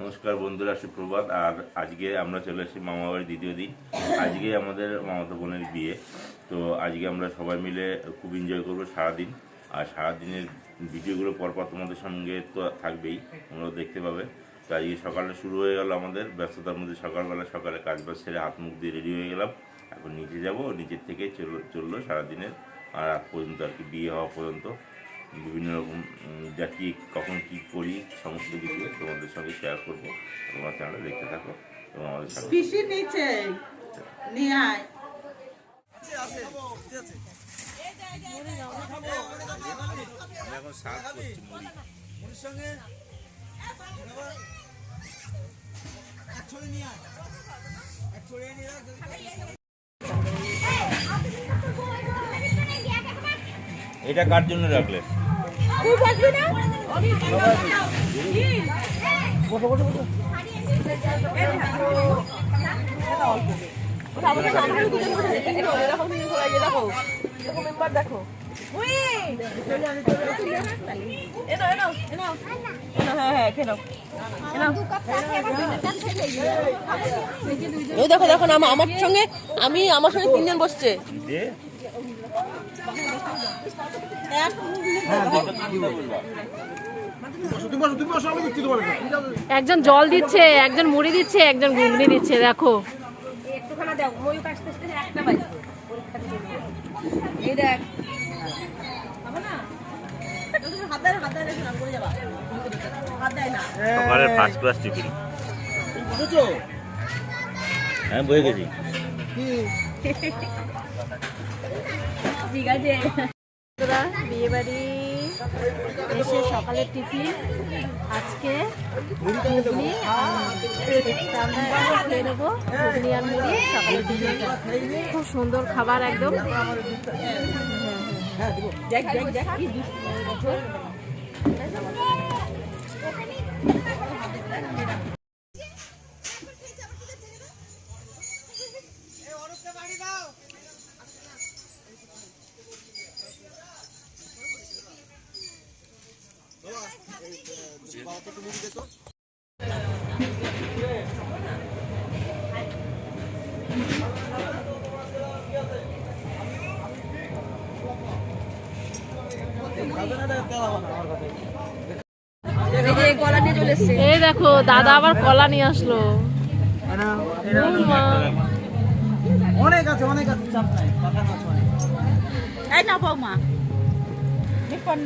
নমস্কার বন্ধুরা, সুপ্রভাত। আর আজকে আমরা চলে এসেছি মামাবাড়ির দ্বিতীয় দিন। আজকে আমাদের মামাতো বোনের বিয়ে। তো আজকে আমরা সবাই মিলে খুব এনজয় করব সারাদিন। আর সারাদিনের ভিডিওগুলো পরপর তোমাদের সঙ্গে তো থাকবেই তোমরা দেখতে পাবে। তো আজকে সকালে শুরু হয়ে গেল আমাদের, ব্যস্ততার মধ্যে সকালবেলা সকালে কাজ বাজ সেরে হাত মুখ দিয়ে রেডি হয়ে গেলাম। এখন নিচে যাব, নিচের থেকে চলল চলল সারাদিনের। আর রাত পর্যন্ত আর কি বিয়ে হওয়া পর্যন্ত। বিভিন্ন রকম কি কখন কী করি সমস্ত কিছু তোমাদের সঙ্গে শেয়ার করব। তোমার চ্যানেলে দেখতে থাকো এবং আমাদের নিচে নিয়ে আয় এখন সার্ভ করছি মুড়ি মুড়ির সঙ্গে এক ছড়ি নিয়ে আয় দেখো দেখো আমার সঙ্গে আমি আমার সঙ্গে তিনজন বসছে যে তুমি বসো তুমি বসো আমি দিচ্ছি তোমার একজন জল দিচ্ছে একজন মুড়ি দিচ্ছে একজন ঘুগনি দিচ্ছে দেখো। এই সকালের ফার্স্ট ক্লাস টিফিন হ্যাঁ বয়ে গেছি। ঠিক আছে? বিয়ে বাড়ি এসে সকালের টিফিন আজকে ঘুগনি আমরা খেয়ে নেব ঘুগনি আর মুড়ি সকালের টিফিন। খুব সুন্দর খাবার একদম। দেখ দেখ দেখ। এই দেখো দাদা আবার কলা নিয়ে আসলো। অনেক আছে অনেক আছে চাপ নাই পাকানো আছে অনেক এই না। বৌমা বিপন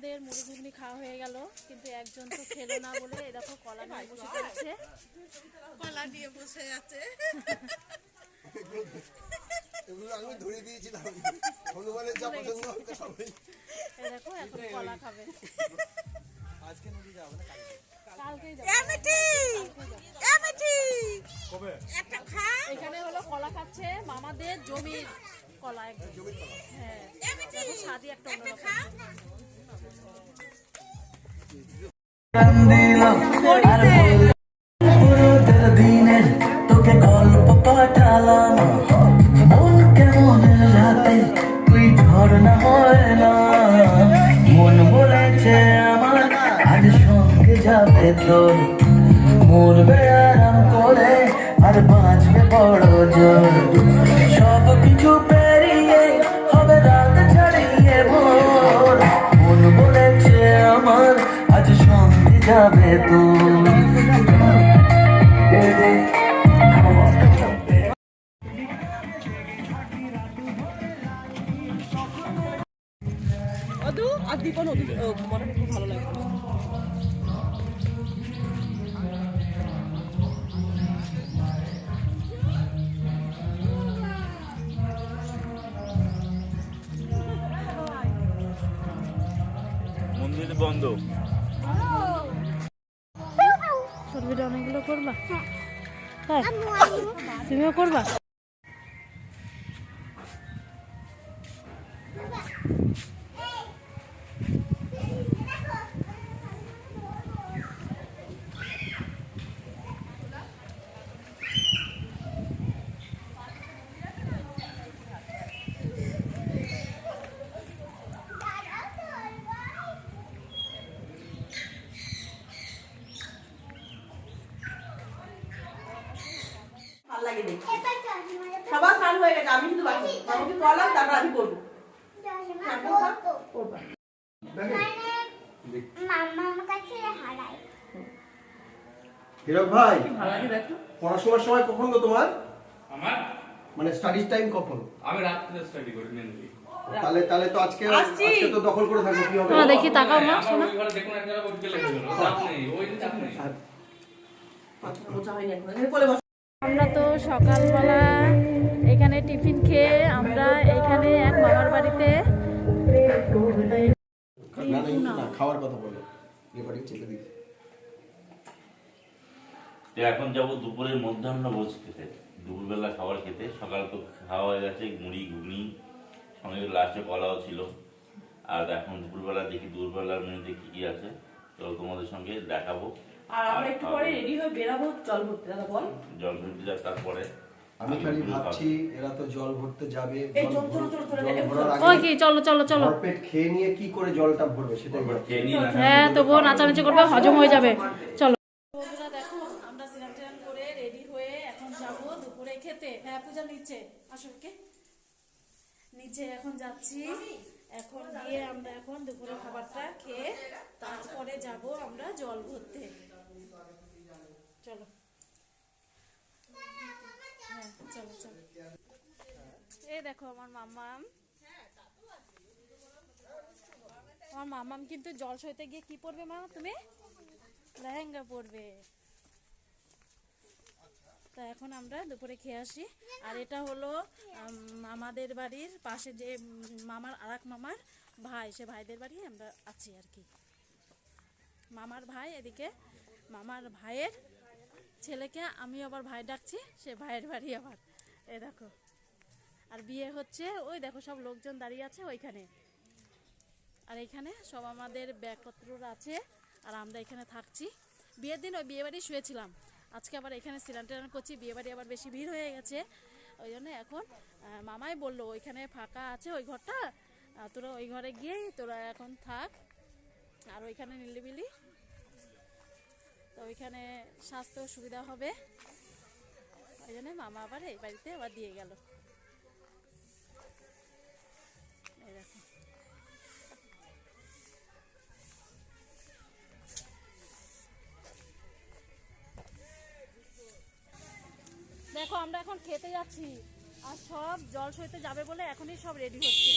আমাদের মুড়ি ঘুগনি খাওয়া হয়ে গেল কিন্তু একজন তো খেলো না বলে দেখো কলা নিয়ে বসে পড়েছে কলা দিয়ে বসে আছে। এগুলো আমি ধরে দিয়েছিলাম। হনুমানের যা পছন্দ হবে সবাই। এই দেখো এখন কলা খাবে। আজকে নদী যাব না কালকেই যাবে। এমিটি এমিটি একটা খা। এখানে হলো কলা খাচ্ছে মামাদের জমির কলা একদম। হ্যাঁ দেখো স্বাদই একটা অন্যরকম। যাবে তোর। মরবে আরাম করে আর বাঁচবে বড় জোর। যাবে অদু আর দীপন মনে খুব ভালো লাগে। মন্দির বন্ধ। তাই তুমিও করবা লাগে সবার স্নান হয়ে গেছে আমি শুধু বাকি তারপর আমি করব। করব? মামার কাছে হারাই হীরক ভাই ভালো লাগে দেখো? পড়াশোনার সময় কখন গো তোমার? আমার? মানে স্টাডিজ টাইম কখন? আমি রাত্রে স্টাডি করি মেনলি তাহলে তাহলে তো আজকে তো দখল করে থাকব কি হবে? দেখি তাকাও মা আমার ঘরে দেখুন একটা ওই গেলে চাপ নেই ওই চাপ নেই। মোচা হয়নি এখন কোলে বসো। আমরা তো সকালবেলা এখানে টিফিন খেয়ে আমরা এখানে এক মামার বাড়িতে খাওয়ার কথা বলো। এখন যাব দুপুরের মধ্যাহ্ন ভোজ খেতে। দুপুরবেলা খাবার খেতে। সকাল তো খাওয়া হয়ে গেছে মুড়ি ঘুগনি সঙ্গে লাস্টে কলাও ছিল। আর এখন দুপুরবেলা দেখি দুপুরবেলার মেনুতে কি কি আছে তো তোমাদের সঙ্গে দেখাবো। আর আমরা একটু পরে রেডি হয়ে বেরাবো জল ভরতে দাদা বল। জল ভর্তি যাক তারপরে আমি খালি ভাবছি এরা তো জল ভরতে যাবে চল, চল, চল, ভরপেট খেয়ে নিয়ে কি করে জলটা ভরবে না হ্যাঁ তবুও নাচানাচি করবে হজম হয়ে যাবে। চলো। বন্ধুরা দেখো আমরা স্নান টান করে রেডি হয়ে এখন যাব দুপুরে খেতে। হ্যাঁ পূজা নিচে। আসলকে নিচে এখন যাচ্ছি। এখন গিয়ে আমরা এখন দুপুরে খাবারটা খেয়ে তারপরে যাব আমরা জল ভরতে। চলো। হ্যাঁ চলো চলো। এই দেখো আমার মাম্মাম। আমার মামাম কিন্তু জল সইতে গিয়ে কি পরবে মা তুমি? লেহেঙ্গা পরবে। তা এখন আমরা দুপুরে খেয়ে আসি। আর এটা হলো উম, আমাদের বাড়ির পাশে যে মামার আর মামার ভাই সে ভাইদের বাড়ি আমরা আছি আর কি। মামার ভাই এদিকে মামার ভাইয়ের ছেলেকে আমি আবার ভাই ডাকছি, সে ভাইয়ের বাড়ি আবার। এ দেখো। আর বিয়ে হচ্ছে, ওই দেখো সব লোকজন দাঁড়িয়ে আছে ওইখানে। আর এখানে সব আমাদের ব্যাগপত্ররা আছে, আর আমরা এখানে থাকছি। বিয়ের দিন ওই বিয়ে বাড়ি শুয়েছিলাম। আজকে আবার এখানে সিলান টিলান করছি বিয়ে বাড়ি আবার বেশি ভিড় হয়ে গেছে। ওই জন্য এখন মামাই বলল, ওইখানে ফাঁকা আছে ওই ঘরটা তোরা ওই ঘরে গিয়েই তোরা এখন থাক। আর ওইখানে নিলিবিলি ওইখানে স্বাস্থ্য সুবিধা হবে। ওই জন্য মামা আবার এই বাড়িতে আবার দিয়ে গেল। দেখো। দেখো, আমরা এখন খেতে যাচ্ছি আর সব জল সইতে যাবে বলে এখনই সব রেডি হচ্ছে।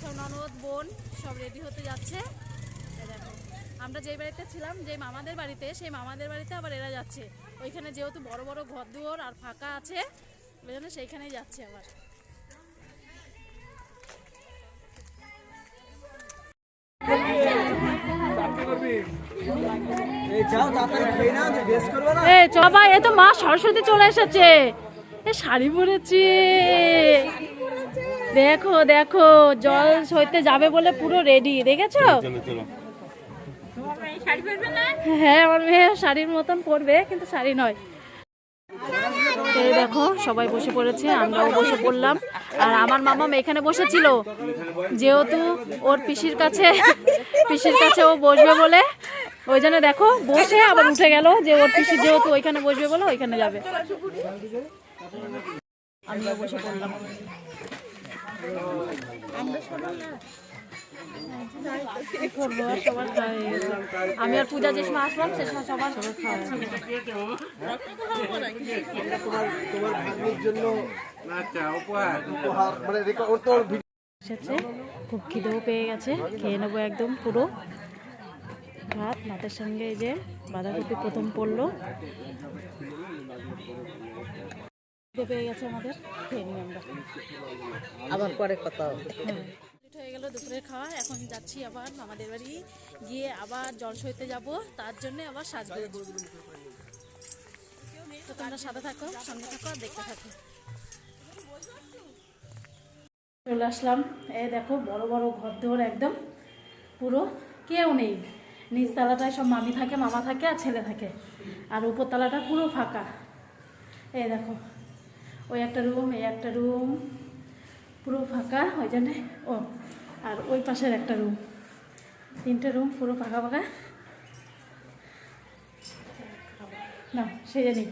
সব ননদ, বোন সব রেডি হতে যাচ্ছে। আমরা যেই বাড়িতে ছিলাম যে মামাদের বাড়িতে সেই মামাদের বাড়িতে আবার এরা যাচ্ছে। ওইখানে যেহেতু বড় বড় ঘর দুয়ার আর ফাঁকা আছে ওই জন্য সেইখানেই যাচ্ছে আবার। এই যাও তাড়াতাড়ি খেয়ে নাও যে বেশ করবে না। এ তো মা সরস্বতী চলে এসেছে। এ শাড়ি পরেছে। দেখো দেখো জল সইতে যাবে বলে পুরো রেডি দেখেছ? হ্যাঁ আমার মেয়ে শাড়ির মতন পরবে, কিন্তু শাড়ি নয়। এই দেখো, সবাই বসে পড়েছে, আমরাও বসে পড়লাম। আর আমার মামা এখানে বসেছিল, যেহেতু ওর পিসির কাছে পিসির কাছে ও বসবে বলে। ওই জন্য দেখো, বসে আবার উঠে গেল যে ওর পিসি যেহেতু ওইখানে বসবে বলে ওইখানে যাবে। আমিও বসে পড়লাম। আমি আর পূজা যে সময় আসলাম সে সময় সবার এসেছে খুব খিদেও পেয়ে গেছে খেয়ে নেব একদম পুরো। ভাত ভাতের সঙ্গে এই যে বাঁধাকপি প্রথম পড়ল। খিদে পেয়ে গেছে আমাদের খেয়ে নিই আমরা। আবার পরে কথা কমপ্লিট হয়ে গেল দুপুরের খাওয়া। এখন যাচ্ছি আবার আমাদের বাড়ি। গিয়ে আবার জল সইতে যাব। তার জন্য আবার সাজগোজ। তো তোমরা সাদা থাকো, সঙ্গে থাকো, আর দেখতে থাকো। চলে আসলাম। এই দেখো, বড় বড় ঘর দৌড় একদম। পুরো কেউ নেই। নিচ তলাটায় সব মামি থাকে, মামা থাকে, আর ছেলে থাকে। আর উপরতলাটা পুরো ফাঁকা। এই দেখো, ওই একটা রুম, এই একটা রুম। পুরো ফাঁকা, ওই জন্যে, ও, আর ওই পাশের একটা রুম তিনটে রুম পুরো ফাঁকা ফাঁকা। না সেই জানি